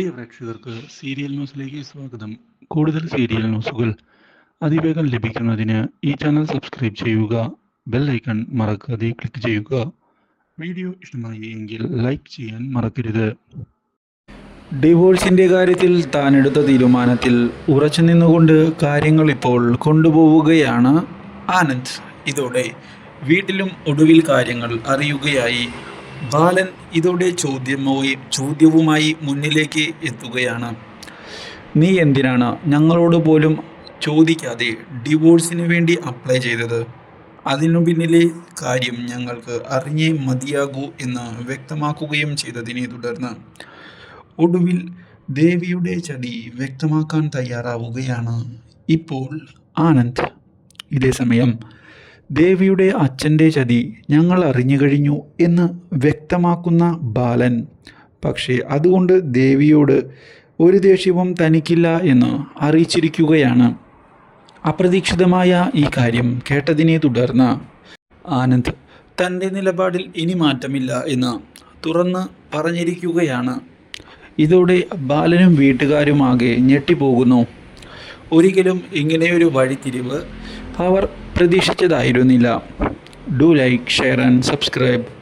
പ്രിയ പ്രേക്ഷകർക്ക് സീരിയൽ ന്യൂസിലേക്ക് സ്വാഗതം. കൂടുതൽ സീരിയൽ ന്യൂസുകൾ അതിവേഗം ലഭിക്കുന്നതിന് ഈ ചാനൽ സബ്സ്ക്രൈബ് ചെയ്യുക ബെൽ ഐക്കൺ മറക്കാതെ ക്ലിക്ക് ചെയ്യുക. വീഡിയോ ഇഷ്ടമായി എങ്കിൽ ലൈക്ക് ചെയ്യാൻ മറക്കരുത്. ഡിവോഴ്സിന്റെ കാര്യത്തിൽ താൻ എടുത്ത തീരുമാനത്തിൽ ഉറച്ചു നിന്നുകൊണ്ട് കാര്യങ്ങൾ ഇപ്പോൾ കൊണ്ടുപോവുകയാണ് ആനന്ദ്. ഇതോടെ വീട്ടിലും ഒടുവിൽ കാര്യങ്ങൾ അറിയുകയായി. ബാലൻ ഇതോടെ ചോദ്യമായി ചോദ്യവുമായി മുന്നിലേക്ക് എത്തുകയാണ്. നീ എന്തിനാണ് ഞങ്ങളോട് പോലും ചോദിക്കാതെ ഡിവോഴ്സിന് വേണ്ടി അപ്ലൈ ചെയ്തത്? അതിനു പിന്നിലെ കാര്യം ഞങ്ങൾക്ക് അറിഞ്ഞേ മതിയാകൂ എന്ന് വ്യക്തമാക്കുകയും ചെയ്തതിനെ തുടർന്ന് ഒടുവിൽ ദേവിയുടെ ചതി വ്യക്തമാക്കാൻ തയ്യാറാവുകയാണ് ഇപ്പോൾ ആനന്ദ്. ഇതേസമയം ദേവിയുടെ അച്ഛന്റെ ചതി ഞങ്ങൾ അറിഞ്ഞു കഴിഞ്ഞു എന്ന് വ്യക്തമാക്കുന്ന ബാലൻ. പക്ഷേ അതുകൊണ്ട് ദേവിയോട് ഒരു ദേഷ്യവും തനിക്കില്ല എന്ന് അറിയിച്ചിരിക്കുകയാണ്. അപ്രതീക്ഷിതമായ ഈ കാര്യം കേട്ടതിനെ തുടർന്ന് ആനന്ദ് തന്റെ നിലപാടിൽ ഇനി മാറ്റമില്ല എന്ന് തുറന്ന് പറഞ്ഞിരിക്കുകയാണ്. ഇതോടെ ബാലനും വീട്ടുകാരുമാകെ ഞെട്ടിപ്പോകുന്നു. ഒരിക്കലും ഇങ്ങനെയൊരു വഴിത്തിരിവ് അവർ പ്രതീക്ഷിച്ചതായിരുന്നില്ല. Do like share and subscribe